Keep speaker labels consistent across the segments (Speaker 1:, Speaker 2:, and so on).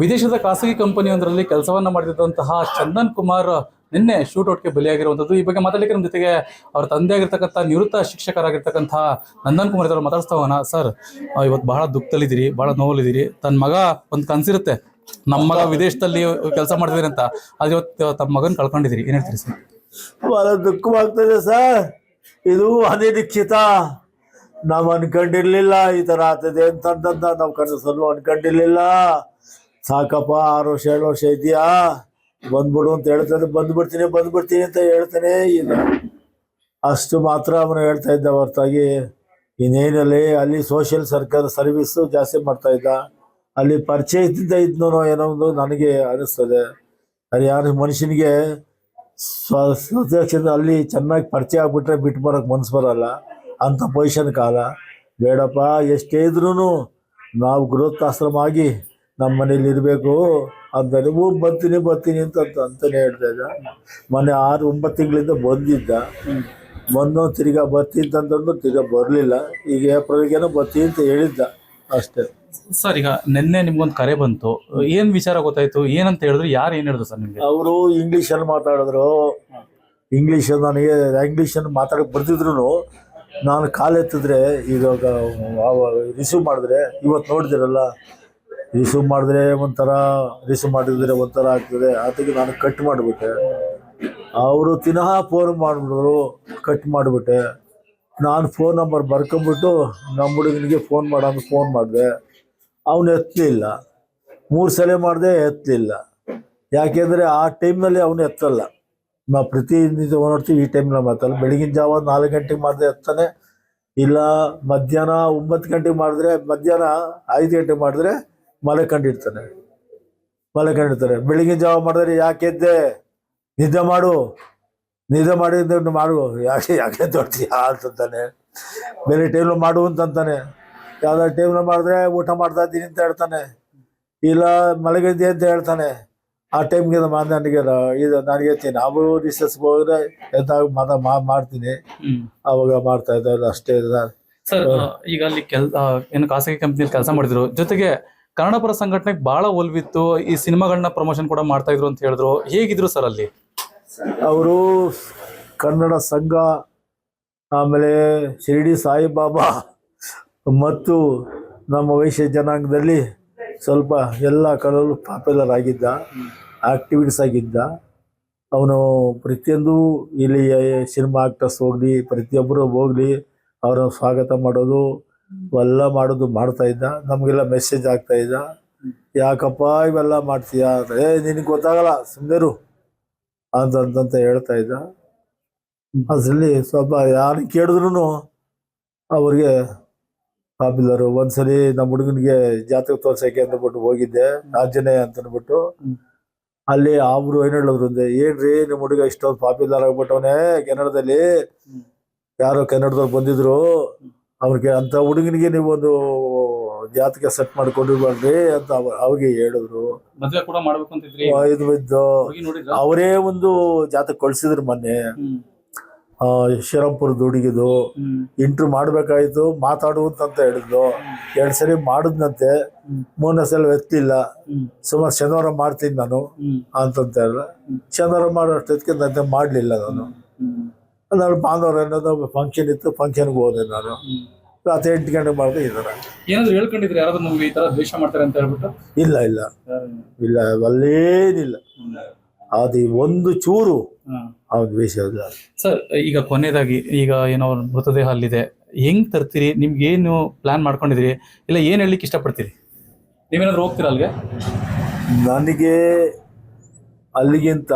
Speaker 1: ವಿದೇಶದ ಖಾಸಗಿ ಕಂಪನಿಯೊಂದರಲ್ಲಿ ಕೆಲಸವನ್ನು ಮಾಡಿದಂತಹ ಚಂದನ್ ಕುಮಾರ್ ನಿನ್ನೆ ಶೂಟೌಟ್ಗೆ ಬಲಿಯಾಗಿರುವಂಥದ್ದು. ಈ ಬಗ್ಗೆ ಮಾತಾಡಲಿಕ್ಕೆ ನಮ್ಮ ಜೊತೆಗೆ ಅವರ ತಂದೆ ಆಗಿರ್ತಕ್ಕಂಥ ನಿವೃತ್ತ ಶಿಕ್ಷಕರಾಗಿರ್ತಕ್ಕಂಥ ನಂದನ್ ಕುಮಾರ್ ಇದ್ರು ಮಾತಾಡಿಸ್ತಾ ಹೋಗೋಣ ಸರ್ ಇವತ್ತು ಬಹಳ ದುಃಖದಲ್ಲಿದ್ದೀರಿ, ಬಹಳ ನೋವಲ್ಲಿದ್ದೀರಿ. ತನ್ನ ಮಗ ಒಂದು ಕನಸಿರುತ್ತೆ. ನಮ್ಮ ಮಗ ವಿದೇಶದಲ್ಲಿ ಕೆಲಸ ಮಾಡಿದ್ರಿ ಅಂತ. ಅದು ಇವತ್ತು ತಮ್ಮ ಮಗನ್ ಕಳ್ಕೊಂಡಿದ್ದೀರಿ. ಏನ್ ಹೇಳ್ತೀರಿ ಸರ್
Speaker 2: ಬಹಳ ದುಃಖವಾಗ್ತದೆ ಸರ್ ಇದು ಅನಿರೀಕ್ಷಿತ. ನಾವು ಅನ್ಕೊಂಡಿರ್ಲಿಲ್ಲ ಈ ತರ ಆಗ್ತದೆ ಅಂತಂದಂತ ನಾವು ಕನಸಲ್ಲೂ ಅನ್ಕೊಂಡಿರ್ಲಿಲ್ಲ. ಸಾಕಪ್ಪ, ಆರು ವರ್ಷ, ಏಳು ವರ್ಷ ಇದೆಯಾ ಬಂದ್ಬಿಡು ಅಂತ ಹೇಳ್ತಾನೆ. ಬಂದ್ಬಿಡ್ತೀನಿ ಬಂದ್ಬಿಡ್ತೀನಿ ಅಂತ ಹೇಳ್ತಾನೆ ಇಲ್ಲ ಅಷ್ಟು ಮಾತ್ರ ಅವನು ಹೇಳ್ತಾ ಇದ್ದ ಹೊರತಾಗಿ. ಇನ್ನೇನಲ್ಲಿ, ಅಲ್ಲಿ ಸೋಷಿಯಲ್ ಸರ್ಕಾರ ಸರ್ವಿಸ್ ಜಾಸ್ತಿ ಮಾಡ್ತಾ ಇದ್ದ. ಅಲ್ಲಿ ಪರಿಚಯದಿಂದ ಇದ್ನೋ ಏನೋ ಒಂದು ನನಗೆ ಅನಿಸ್ತದೆ. ಅಲ್ಲಿ ಯಾರು ಮನುಷ್ಯನಿಗೆ ಸ್ವ ಅಲ್ಲಿ ಚೆನ್ನಾಗಿ ಪರಿಚಯ ಆಗ್ಬಿಟ್ರೆ ಬಿಟ್ಟು ಬರೋಕ್ಕೆ ಮನ್ಸು ಬರಲ್ಲ. ಅಂಥ ಪೊಸಿಷನ್ ಕಾಲ. ಬೇಡಪ್ಪ, ಎಷ್ಟೇ ಇದ್ರೂ ನಾವು ಗೃಹಸ್ಥಾಶ್ರಮ ಆಗಿ ನಮ್ಮ ಮನೇಲಿ ಇರಬೇಕು ಅಂತಾನೆ ಓ ಬರ್ತೀನಿ ಬರ್ತೀನಿ ಅಂತ ಅಂತ ಅಂತಾನೆ ಹೇಳ್ತಾ ಇದ್ದ. ಮೊನ್ನೆ ಆರು ಒಂಬತ್ತು ತಿಂಗಳಿಂದ ಬಂದಿದ್ದ. ಬಂದು ತಿರ್ಗಾ ಬರ್ತೀನಿ ಅಂತಂದ್ರೆ ತಿರ್ಗಾ ಬರಲಿಲ್ಲ. ಈಗ ಏಪ್ರಿಲ್ಗೇನೋ ಬರ್ತೀನಿ ಅಂತ ಹೇಳಿದ್ದ ಅಷ್ಟೇ.
Speaker 1: ಸರ್ ಈಗ ನಿನ್ನೆ ನಿಮ್ಗೊಂದು ಕರೆ ಬಂತು. ಏನ್ ವಿಚಾರ ಗೊತ್ತಾಯ್ತು? ಏನಂತ ಹೇಳಿದ್ರು ಯಾರು ಏನ್ ಹೇಳಿದ್ರು ಸರ್ ನಿಮ್ಗೆ?
Speaker 2: ಅವರು ಇಂಗ್ಲೀಷಲ್ಲಿ ಮಾತಾಡಿದ್ರು. ಇಂಗ್ಲೀಷ್ ನನಗೆ ಇಂಗ್ಲೀಷನ್ನು ಮಾತಾಡಕ್ಕೆ ಬರ್ತಿದ್ರು ನಾನು ಕಾಲ್ ಎತ್ತಿದ್ರೆ ಈಗ ರಿಸೀವ್ ಮಾಡಿದ್ರೆ ಇವತ್ತು ನೋಡಿದಿರಲ್ಲ ರಿಸೀವ್ ಮಾಡಿದ್ರೆ ಒಂಥರ ರಿಸೀವ್ ಮಾಡಿದ್ರೆ ಒಂಥರ ಆಗ್ತದೆ. ಅದಕ್ಕೆ ನಾನು ಕಟ್ ಮಾಡಿಬಿಟ್ಟೆ. ಅವರು ತಿನಹ ಫೋನ್ ಮಾಡಿಬಿಟ್ರು ಕಟ್ ಮಾಡಿಬಿಟ್ಟೆ. ನಾನು ಫೋನ್ ನಂಬರ್ ಬರ್ಕೊಂಬಿಟ್ಟು ನಮ್ಮ ಹುಡುಗನಿಗೆ ಫೋನ್ ಮಾಡೋದು ಫೋನ್ ಮಾಡಿದೆ. ಅವನು ಎತ್ತಲಿಲ್ಲ ಮೂರು ಸಲ ಮಾಡಿದೆ ಎತ್ತಲಿಲ್ಲ ಯಾಕೆಂದರೆ ಆ ಟೈಮ್ನಲ್ಲಿ ಅವನು ಎತ್ತಲ್ಲ. ನಾವು ಪ್ರತಿನಿತ್ಯ ನೋಡ್ತೀವಿ ಈ ಟೈಮ್ನಲ್ಲಿ ಮಾತಲ್ಲ ಬೆಳಗಿನ ಜಾವ ನಾಲ್ಕು ಗಂಟೆಗೆ ಮಾಡಿದ್ರೆ ಎತ್ತಾನೆ. ಇಲ್ಲ, ಮಧ್ಯಾಹ್ನ ಒಂಬತ್ತು ಗಂಟೆಗೆ ಮಾಡಿದ್ರೆ, ಮಧ್ಯಾಹ್ನ ಐದು ಗಂಟೆಗೆ ಮಾಡಿದ್ರೆ ಮಲೆ ಮಲಕೊಂಡಿರ್ತಾರೆ ಬೆಳಗಿನ ಜಾವ ಮಾಡಿದ್ರೆ ಯಾಕೆ ಎದ್ದೆ? ನಿದ್ದೆ ಮಾಡು. ನಿದ್ದೆ ಮಾಡಿದ್ದು ಮಾಡು. ಯಾಕೆ ಯಾಕೆ ತೊಡ್ತೀಯ ಅಂತಂತಾನೆ. ಬೇರೆ ಟೈಮ್ಲು ಮಾಡು ಅಂತಂತಾನೆ. ಯಾವ್ದಾದ್ರು ಟೈಮ್ಲು ಮಾಡಿದ್ರೆ ಊಟ ಮಾಡ್ತಾ ಇದ್ದೀನಿ ಅಂತ ಹೇಳ್ತಾನೆ. ಇಲ್ಲ ಮಲಗಿದ್ದೆ ಅಂತ ಹೇಳ್ತಾನೆ. ಆ ಟೈಮ್ಗೆ ನನಗೆ ಇದು ನನಗೆ ನಾವು ರಿಸರ್ಚ್ಗೆ ಹೋದ್ರೆ ಎದ್ದಾಗ ಮಾತ ಮಾ- ಮಾಡ್ತೀನಿ. ಅವಾಗ ಮಾಡ್ತಾ ಇದ್ದಾರೆ ಅಷ್ಟೇ. ಸರ್
Speaker 1: ಈಗ ಅಲ್ಲಿ ಕೆಲ್ ಏನು ಖಾಸಗಿ ಕಂಪ್ನಿಯಲ್ಲಿ ಕೆಲಸ ಮಾಡಿದ್ರು. ಜೊತೆಗೆ ಕನ್ನಡ ಪರ ಸಂಘಟನೆಗೆ ಬಹಳ ಒಲ್ವಿತ್ತು. ಈ ಸಿನಿಮಾಗಳನ್ನ ಪ್ರಮೋಷನ್ ಕೂಡ ಮಾಡ್ತಾ ಇದ್ರು ಅಂತ ಹೇಳಿದ್ರು. ಹೇಗಿದ್ರು ಸರ್ ಅಲ್ಲಿ?
Speaker 2: ಅವರು ಕನ್ನಡ ಸಂಘ, ಆಮೇಲೆ ಶಿರಡಿ ಸಾಯಿಬಾಬಾ ಮತ್ತು ನಮ್ಮ ವೈಶ್ಯ ಜನಾಂಗದಲ್ಲಿ ಸ್ವಲ್ಪ ಎಲ್ಲ ಕಡೆಯಲ್ಲೂ ಪಾಪ್ಯುಲರ್ ಆಗಿದ್ದ ಆಕ್ಟಿವಿಟೀಸ್ ಆಗಿದ್ದ. ಅವನು ಪ್ರತಿಯೊಂದು ಇಲ್ಲಿ ಸಿನಿಮಾ ಆಕ್ಟರ್ಸ್ ಹೋಗಲಿ ಪ್ರತಿಯೊಬ್ಬರು ಹೋಗಲಿ, ಅವರ ಸ್ವಾಗತ ಮಾಡೋದು ಎಲ್ಲ ಮಾಡೋದು ಮಾಡ್ತಾ ಇದ್ದ. ನಮಗೆಲ್ಲ ಮೆಸೇಜ್ ಆಗ್ತಾ ಇದ್ದ. ಯಾಕಪ್ಪ ಇವೆಲ್ಲ ಮಾಡ್ತೀಯ? ಏ, ನಿನಗೆ ಗೊತ್ತಾಗಲ್ಲ ಸುಮ್ಮನೆರು ಅಂತಂತ ಹೇಳ್ತಾ ಇದ್ದ. ಅದರಲ್ಲಿ ಸ್ವಲ್ಪ ಯಾರು ಕೇಳಿದ್ರು ಅವ್ರಿಗೆ ಪಾಪ್ಯುಲರು ಒಂದ್ಸಲಿ ನಮ್ಮ ಹುಡುಗನಿಗೆ ಜಾತಕ ತೋರ್ಸಕ್ಕೆ ಅಂದ್ಬಿಟ್ಟು ಹೋಗಿದ್ದೆ ಆಂಜನೇಯ ಅಂತ ಅಂದ್ಬಿಟ್ಟು. ಅಲ್ಲಿ ಅವರು ಏನು ಹೇಳಿದ್ರು ಅಂದ್ರೆ, ಏನ್ರಿ ನಿಮ್ಮ ಹುಡುಗ ಇಷ್ಟೊಂದು ಪಾಪ್ಯುಲರ್ ಆಗ್ಬಿಟ್ಟವನೇ ಕನ್ನಡದಲ್ಲಿ ಯಾರೋ ಕನ್ನಡದವ್ರು ಬಂದಿದ್ರು. ಅವ್ರಿಗೆ ಅಂತ ಹುಡುಗನಿಗೆ ನೀವು ಒಂದು ಜಾತಕ ಸೆಟ್ ಮಾಡ್ಕೊಂಡಿರ್ಬಾರ್ರಿ ಅಂತ ಅವ್ರಿಗೆ ಹೇಳಿದ್ರು.
Speaker 1: ಮದ್ವೆ ಕೂಡ ಮಾಡ್ಬೇಕು ಅಂತಿದ್ರಿ
Speaker 2: ಇದು ಬಿದ್ದು. ಅವರೇ ಒಂದು ಜಾತಕ ಕಳ್ಸಿದ್ರು ಮೊನ್ನೆ. ಆ, ಶ್ರೀರಾಮ್ಪುರದ ಹುಡುಗಿದು ಇಂಟ್ರು ಮಾಡ್ಬೇಕಾಯ್ತು ಮಾತಾಡುವಂತ ಹೇಳಿದ್ಲು ಎರಡ್ ಸರಿ ಮಾಡಿದ್ನಂತೆ. ಮೂರನೇ ಸಲ ಎತ್ತಿಲ್ಲ. ಸುಮಾರು ಶನಿವಾರ ಮಾಡ್ತೀನಿ ನಾನು ಅಂತಂತ ಹೇಳ ಶನಿವಾರ ಮಾಡೋ ಅಷ್ಟೊತ್ತಿಗೆ ನಂತೆ ಮಾಡಲಿಲ್ಲ ನಾನು. ನಾನು ಭಾನುವಾರ ಏನಾದ್ರು ಫಂಕ್ಷನ್ ಇತ್ತು ಫಂಕ್ಷನ್ಗೆ ಹೋದೆ ನಾನು. ರಾತ್ರಿ ಎಂಟು ಗಂಟೆ ಮಾಡಿದೆ ಈ ಥರ
Speaker 1: ಏನಾದ್ರು ಹೇಳ್ಕೊಂಡಿದ್ರೆ ಯಾರಾದ್ರೂ ನಮ್ಗೆ ಈ ತರ ದ್ವೇಷ ಮಾಡ್ತಾರೆ ಅಂತ ಹೇಳ್ಬಿಟ್ಟು?
Speaker 2: ಇಲ್ಲ ಇಲ್ಲ. ಇಲ್ಲ ಅಲ್ಲೇನಿಲ್ಲ ಅದು ಒಂದು ಚೂರು ಅವ್ನ ದ್ವೇಷ ಇಲ್ಲ.
Speaker 1: ಸರ್ ಈಗ ಕೊನೆಯದಾಗಿ ಈಗ ಏನೋ ಅವ್ರ ಮೃತದೇಹ ಅಲ್ಲಿದೆ. ಹೆಂಗ್ ತರ್ತೀರಿ? ನಿಮ್ಗೆ ಏನು ಪ್ಲಾನ್ ಮಾಡ್ಕೊಂಡಿದ್ರಿ? ಇಲ್ಲ ಏನ್ ಹೇಳಲಿಕ್ಕೆ ಇಷ್ಟಪಡ್ತೀರಿ? ನೀವೇನಾದ್ರು ಹೋಗ್ತೀರಾ ಅಲ್ಲಿಗೆ?
Speaker 2: ನನಗೆ ಅಲ್ಲಿಗಿಂತ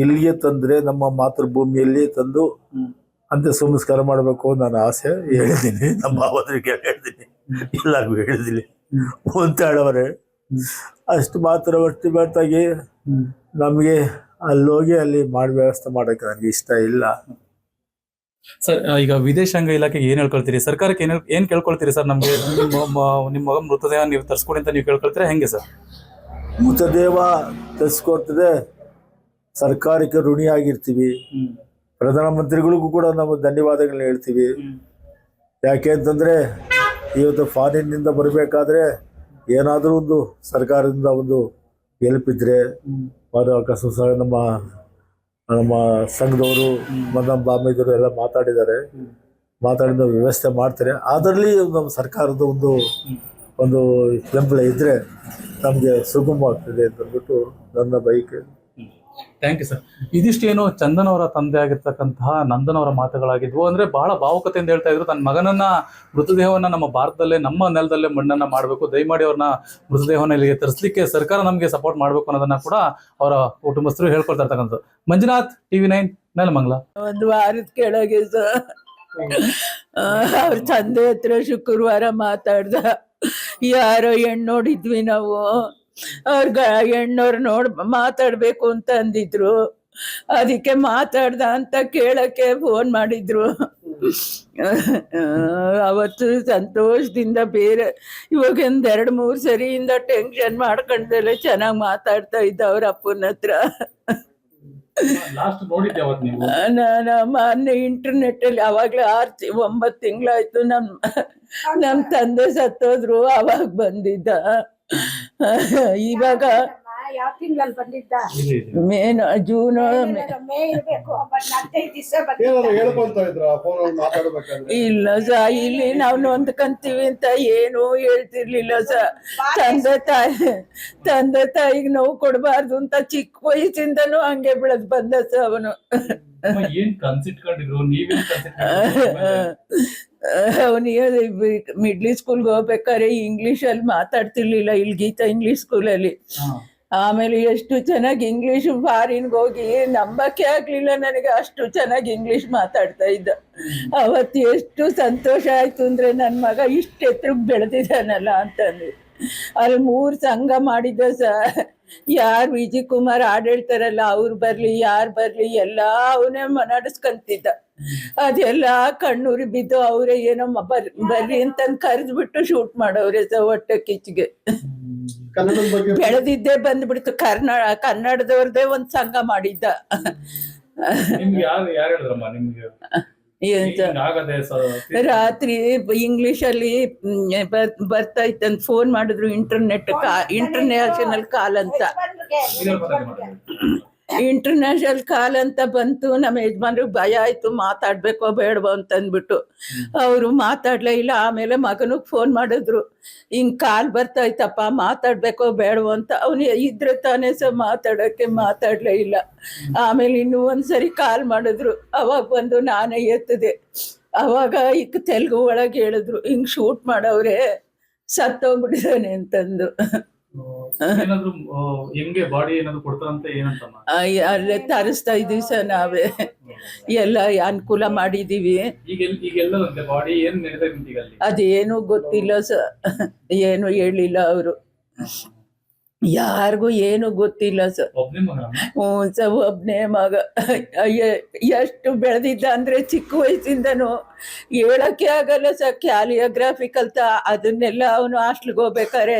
Speaker 2: ಇಲ್ಲಿಗೆ ತಂದ್ರೆ ನಮ್ಮ ಮಾತೃಭೂಮಿಯಲ್ಲಿ ತಂದು ಅಂತ್ಯ ಸಂಸ್ಕಾರ ಮಾಡಬೇಕು ನಾನು ಆಸೆ. ಹೇಳಿದ್ದೀನಿ. ನಮ್ಮ ಮಾವನಿಗೆ ಹೇಳಿದ್ದೀನಿ. ಇಲ್ಲ ಹೇಳಿದ್ದೀನಿ. ಅಂತ ಹೇಳವ್ರೆ. ಅಷ್ಟು ಮಾತ್ರ ಒಟ್ಟು ಬರ್ತಾಗಿ ನಮಗೆ ಅಲ್ಲೋಗಿ ಅಲ್ಲಿ ಮಾಡಿ ವ್ಯವಸ್ಥೆ ಮಾಡೋಕ್ಕೆ ನನಗೆ ಇಷ್ಟ ಇಲ್ಲ.
Speaker 1: ಸರ್ ಈಗ ವಿದೇಶಾಂಗ ಇಲಾಖೆಗೆ ಏನ್ ಹೇಳ್ಕೊಳ್ತೀರಿ? ಸರ್ಕಾರಕ್ಕೆ ಏನ್ ಏನ್ ಕೇಳ್ಕೊಳ್ತೀರಿ ಸರ್? ನಮ್ಗೆ ನಿಮ್ಮ ಮಗ ಮೃತದೇಹ ನೀವು ತರ್ಸ್ಕೊಡಿ ಅಂತ ನೀವು ಕೇಳ್ಕೊಳ್ತೀರಾ? ಹೆಂಗೆ ಸರ್?
Speaker 2: ಮೃತದೇವ ತರಿಸ್ಕೊಡ್ತದೆ. ಸರ್ಕಾರಕ್ಕೆ ಋಣಿಯಾಗಿರ್ತೀವಿ. ಪ್ರಧಾನಮಂತ್ರಿಗಳಿಗೂ ಕೂಡ ನಾವು ಧನ್ಯವಾದಗಳನ್ನ ಹೇಳ್ತೀವಿ. ಯಾಕೆ ಅಂತಂದರೆ ಇವತ್ತು ಫಾರಿನ್ನಿಂದ ಬರಬೇಕಾದ್ರೆ ಏನಾದರೂ ಒಂದು ಸರ್ಕಾರದಿಂದ ಒಂದು ಹೆಲ್ಪ್ ಇದ್ದರೆ ಅಕಸ್ಮಾತ್ ನಮ್ಮ ನಮ್ಮ ಸಂಘದವರು ನಮ್ಮ ಬಾಂಬೆದವರು ಎಲ್ಲ ಮಾತಾಡಿದ್ದಾರೆ. ಮಾತಾಡಿದ ವ್ಯವಸ್ಥೆ ಮಾಡ್ತಾರೆ. ಅದರಲ್ಲಿ ನಮ್ಮ ಸರ್ಕಾರದ ಒಂದು ಒಂದು ಬೆಂಬಲ ಇದ್ದರೆ ನಮಗೆ ಸುಗಮ ಆಗ್ತದೆ ಅಂತ ಅಂದ್ಬಿಟ್ಟು ನನ್ನ ಬೈಕ್
Speaker 1: ಥ್ಯಾಂಕ್ ಯು ಸರ್ ಇದಿಷ್ಟೇನು ಚಂದನ್ ಅವರ ತಂದೆ ಆಗಿರ್ತಕ್ಕಂತಹ ನಂದನ್ ಅವರ ಮಾತುಗಳಾಗಿದ್ವು. ಅಂದ್ರೆ ಬಹಳ ಭಾವುಕತೆಯಿಂದ ಹೇಳ್ತಾ ಇದ್ರು, ತನ್ನ ಮಗನನ್ನ ಮೃತದೇಹವನ್ನ ನಮ್ಮ ಭಾರತದಲ್ಲೇ, ನಮ್ಮ ನೆಲದಲ್ಲೇ ಮಣ್ಣನ್ನ ಮಾಡಬೇಕು. ದಯಮಾಡಿ ಅವ್ರನ್ನ ಮೃತದೇಹವನ್ನ ಇಲ್ಲಿಗೆ ತರಿಸಲಿಕ್ಕೆ ಸರ್ಕಾರ ನಮಗೆ ಸಪೋರ್ಟ್ ಮಾಡಬೇಕು ಅನ್ನೋದನ್ನ ಕೂಡ ಅವರ ಕುಟುಂಬಸ್ಥರು ಹೇಳ್ಕೊಳ್ತಾ ಇರ್ತಕ್ಕಂಥದ್ದು. Manjunath TV nine Nelamangala.
Speaker 3: ಒಂದು ವಾರದ ಕೆಳಗೆ ಅವ್ರ ತಂದೆ ಹತ್ರ ಶುಕ್ರವಾರ ಮಾತಾಡ್ದ. ಯಾರೋ ಹೆಣ್ಣು ನೋಡಿದ್ವಿ ನಾವು. ಅವ್ರ ಹೆಣ್ಣವ್ರು ನೋಡ್ ಮಾತಾಡ್ಬೇಕು ಅಂತ ಅಂದಿದ್ರು. ಅದಕ್ಕೆ ಮಾತಾಡ್ದ ಅಂತ ಕೇಳಕ್ಕೆ ಫೋನ್ ಮಾಡಿದ್ರು. ಅವತ್ತು ಸಂತೋಷದಿಂದ ಬೇರೆ ಇವಾಗ ಒಂದ್ ಎರಡ್ ಮೂರ್ ಸರಿಯಿಂದ ಟೆನ್ಷನ್ ಮಾಡ್ಕೊಂಡೆಲ್ಲ ಚೆನ್ನಾಗ್ ಮಾತಾಡ್ತಾ ಇದ್ದ ಅವ್ರ ಅಪ್ಪನ ಹತ್ರ. ನಾನು ಮೊನ್ನೆ ಇಂಟರ್ನೆಟ್ ಅಲ್ಲಿ ಅವಾಗ್ಲೇ ಆರ್ ಒಂಬತ್ ತಿಂಗಳಾಯ್ತು ನಮ್ ನಮ್ ತಂದೆ ಸತ್ತೋದ್ರು ಅವಾಗ ಬಂದಿದ್ದ. ಇವಾಗ
Speaker 4: ಯಾವ ತಿಂಗಳಲ್ಲಿ ಬಂದಿದ್ದ?
Speaker 3: ಮೇನ್ ಜೂನ್
Speaker 4: ಮೇ ಇರ್ಬೇಕು. ಬಟ್ ಹದಿನೈದು ದಿವಸ
Speaker 5: ಏನಾದ್ರು
Speaker 4: ಬಂದಿದ್ದ
Speaker 5: ಹೇಳ್ಕೊಂತ ಇದ್ರ ಫೋನ್ ಮಾತಾಡ್ಬೇಕಾದ್ರೆ?
Speaker 3: ಇಲ್ಲ ಸ ಇಲ್ಲಿ ನಾವು ನೊಂದ್ಕಂತೀವಿ ಅಂತ ಏನು ಹೇಳ್ತಿರ್ಲಿಲ್ಲ ಸ. ತಂದೆ ತಾಯಿ ತಂದೆ ತಾಯಿಗೆ ನೋವು ಕೊಡಬಾರ್ದು ಅಂತ ಚಿಕ್ಕ ವಯಸ್ಸಿಂದನು ಹಂಗೆ ಬೆಳೆದ್ ಬಂದ ಸ ಅವನು.
Speaker 1: ಏನ್ ಕನ್ಸಿಟ್ಕೊಂಡಿದ್ರು ನೀವೇನ್
Speaker 3: ಅವನಿಗೆ ಮಿಡ್ಲ್ ಸ್ಕೂಲ್ಗೆ ಹೋಗ್ಬೇಕಾದ್ರೆ ಇಂಗ್ಲಿಷ್ ಅಲ್ಲಿ ಮಾತಾಡ್ತಿರ್ಲಿಲ್ಲ ಇಲ್ಲಿ ಗೀತಾ ಇಂಗ್ಲಿಷ್ ಸ್ಕೂಲಲ್ಲಿ ಆಮೇಲೆ ಎಷ್ಟು ಚೆನ್ನಾಗಿ ಇಂಗ್ಲಿಷ್ ಫಾರಿನ್ಗೆ ಹೋಗಿ ನಂಬಕ್ಕೆ ಆಗ್ಲಿಲ್ಲ ನನಗೆ, ಅಷ್ಟು ಚೆನ್ನಾಗಿ ಇಂಗ್ಲಿಷ್ ಮಾತಾಡ್ತಾ ಇದ್ದ. ಅವತ್ತು ಎಷ್ಟು ಸಂತೋಷ ಆಯ್ತು ಅಂದ್ರೆ ನನ್ನ ಮಗ ಇಷ್ಟು ಎತ್ತರಕ್ಕೆ ಬೆಳೆದಿದ್ದಾನಲ್ಲ ಅಂತಂದು. ಅಲ್ಲಿ ಮೂರು ಸಂಘ ಮಾಡಿದ್ದ ಸ, ಯಾರು ವಿಜಯ್ ಕುಮಾರ್ ಆಡಳ್ತಾರಲ್ಲ, ಅವ್ರು ಬರ್ಲಿ, ಯಾರು ಬರ್ಲಿ, ಎಲ್ಲ ಅವನೇ ಮನಾಡಿಸ್ಕಂತಿದ್ದ ಅದೆಲ್ಲ ಕಣ್ಣೂರಿ ಬಿದ್ದು ಅವರೇ ಏನೋ ಬರ್, ಬರ್ರಿ ಅಂತ ಕರೆದ್ಬಿಟ್ಟು ಶೂಟ್ ಮಾಡೋರೆ ಸ ಹೊಟ್ಟೆ
Speaker 5: ಬಗ್ಗೆ
Speaker 3: ಬೆಳೆದಿದ್ದೇ ಬಂದ್ಬಿಡ್ತು. ಕರ್ನಾಡ ಕನ್ನಡದವ್ರದೇ ಒಂದ್ ಸಂಘ ಮಾಡಿದ್ದ.
Speaker 1: ನಿಮ್ಗೆ ಯಾರು ಯಾರು ಹೇಳಿದ್ರಮ್ಮ ನಿಮ್ಗೆ?
Speaker 3: ಏನ್ ಸ- ರಾತ್ರಿ ಇಂಗ್ಲಿಷ್ ಅಲ್ಲಿ ಬರ್ತಾ ಇತ್ತಂತ ಫೋನ್ ಮಾಡಿದ್ರು ಇಂಟರ್ನೆಟ್ ಇಂಟರ್ನ್ಯಾಷನಲ್ ಕಾಲ್ ಅಂತ. ಇಂಟರ್ನ್ಯಾಷನಲ್ ಕಾಲ್ ಅಂತ ಬಂತು ನಮ್ಮ ಯಜಮಾನ್ರಿಗೆ ಭಯ ಆಯ್ತು ಮಾತಾಡ್ಬೇಕೋ ಬೇಡವೋ ಅಂತ ಅಂದ್ಬಿಟ್ಟು ಅವರು ಮಾತಾಡ್ಲೇ ಇಲ್ಲ ಆಮೇಲೆ ಮಗನಿಗೆ ಫೋನ್ ಮಾಡಿದ್ರು. ಹಿಂಗ್ ಕಾಲ್ ಬರ್ತಾ ಇತ್ತಪ್ಪ ಮಾತಾಡ್ಬೇಕೋ ಬೇಡವೋ ಅಂತ. ಅವನು ಇದ್ರೆ ತಾನೇ ಸಹ ಮಾತಾಡಕ್ಕೆ ಮಾತಾಡ್ಲೇ ಇಲ್ಲ. ಆಮೇಲೆ ಇನ್ನೂ ಒಂದ್ಸರಿ ಕಾಲ್ ಮಾಡಿದ್ರು. ಅವಾಗ ಬಂದು ನಾನೇ ಎತ್ತದೆ. ಅವಾಗ ಈಗ ತೆಲುಗು ಒಳಗೆ ಹೇಳಿದ್ರು ಹಿಂಗ್ ಶೂಟ್ ಮಾಡವ್ರೆ ಸತ್ತೋಗ್ಬಿಟ್ಟಿದ್ದಾನೆ ಅಂತಂದು.
Speaker 1: ಏನಾದ್ರು ಹೆಂಗೆ ಬಾಡಿ ಏನಾದ್ರು ಕೊಡ್ತಾರಂತ ಏನಂತಮ್ಮ?
Speaker 3: ಅಯ್ಯ, ಅಲ್ಲೇ ತರಿಸ್ತಾ ಇದೀವಿ ಸರ್ ನಾವೇ. ಎಲ್ಲ ಅನುಕೂಲ ಮಾಡಿದೀವಿ
Speaker 1: ಈಗ ಬಾಡಿ ಏನ್
Speaker 3: ಅದೇನು ಗೊತ್ತಿಲ್ಲ ಸರ್ ಏನು ಹೇಳಿಲ್ಲ ಅವರು. ಯಾರಿಗೂ ಏನು ಗೊತ್ತಿಲ್ಲ ಸರ್
Speaker 1: ಹ್ಮ್ ಮಗನಮ್ಮ
Speaker 3: ಹ್ಞೂ ಸ ಒಬ್ನೇ ಮಗ. ಎಷ್ಟು ಬೆಳೆದಿದ್ದ ಅಂದ್ರೆ ಚಿಕ್ಕ ವಯಸ್ಸಿಂದನು ಹೇಳಕ್ಕೆ ಆಗಲ್ಲ ಸರ್ ಕ್ಯಾಲಿಯೋಗ್ರಾಫಿ ಕಲ್ತ ಅದನ್ನೆಲ್ಲ ಅವನು ಹಾಸ್ಟ್ಲಿಗೆ ಹೋಗ್ಬೇಕಾರೆ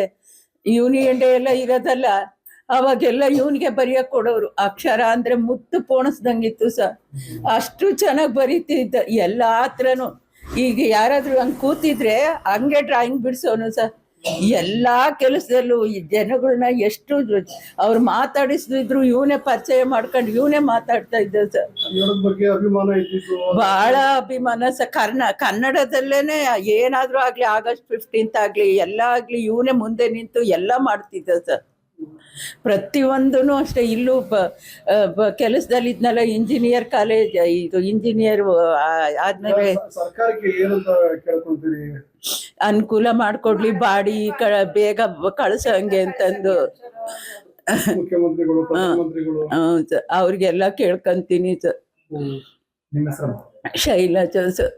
Speaker 3: ಯೂನಿಯನ್ ಡೇ ಎಲ್ಲ ಇರೋದಲ್ಲ, ಅವಾಗೆಲ್ಲ ಇವನಿಗೆ ಬರೆಯಕ್ ಕೊಡೋರು. ಅಕ್ಷರ ಅಂದ್ರೆ ಮುತ್ತು ಪೋಣಿಸ್ದಂಗಿತ್ತು ಸರ್ ಅಷ್ಟು ಚೆನ್ನಾಗಿ ಬರೀತಿದ್ದ ಎಲ್ಲ ಹತ್ರನು ಈಗ ಯಾರಾದ್ರೂ ಹಂಗ್ ಕೂತಿದ್ರೆ ಹಂಗೆ ಡ್ರಾಯಿಂಗ್ ಬಿಡ್ಸೋನು ಸ. ಎಲ್ಲಾ ಕೆಲಸದಲ್ಲೂ ಈ ಜನಗಳನ್ನ ಎಷ್ಟು ಅವ್ರು ಮಾತಾಡಿಸಿದ್ರು ಇವನೇ ಪರಿಚಯ ಮಾಡ್ಕೊಂಡು ಇವನೇ ಮಾತಾಡ್ತಾ ಇದ್ದ ಸರ್. ಬಹಳ ಅಭಿಮಾನ ಸರ್. ಕರ್ನ ಕನ್ನಡದಲ್ಲೇನೆ ಏನಾದ್ರೂ ಆಗ್ಲಿ ಆಗಸ್ಟ್ ಫಿಫ್ಟೀನ್ತ್ ಆಗ್ಲಿ ಎಲ್ಲ ಆಗ್ಲಿ ಇವನೇ ಮುಂದೆ ನಿಂತು ಎಲ್ಲ ಮಾಡ್ತಿದ್ದ ಸರ್. ಪ್ರತಿಯೊಂದೂ ಅಷ್ಟೇ ಇಲ್ಲೂ ಕೆಲಸದಲ್ಲಿ ಇದ್ನಲ್ಲ ಇಂಜಿನಿಯರ್ ಕಾಲೇಜ್ ಇದು ಇಂಜಿನಿಯರ್ ಆದ್ಮೇಲೆ ಅನುಕೂಲ ಮಾಡ್ಕೊಡ್ಲಿ ಬಾಡಿ ಬೇಗ ಹಂಗೆ ಅಂತಂದು. ಅವ್ರಿಗೆಲ್ಲ ಕೇಳ್ಕೊಂತೀನಿ ಸರ್. ಶೈಲಜಾ ಸರ್.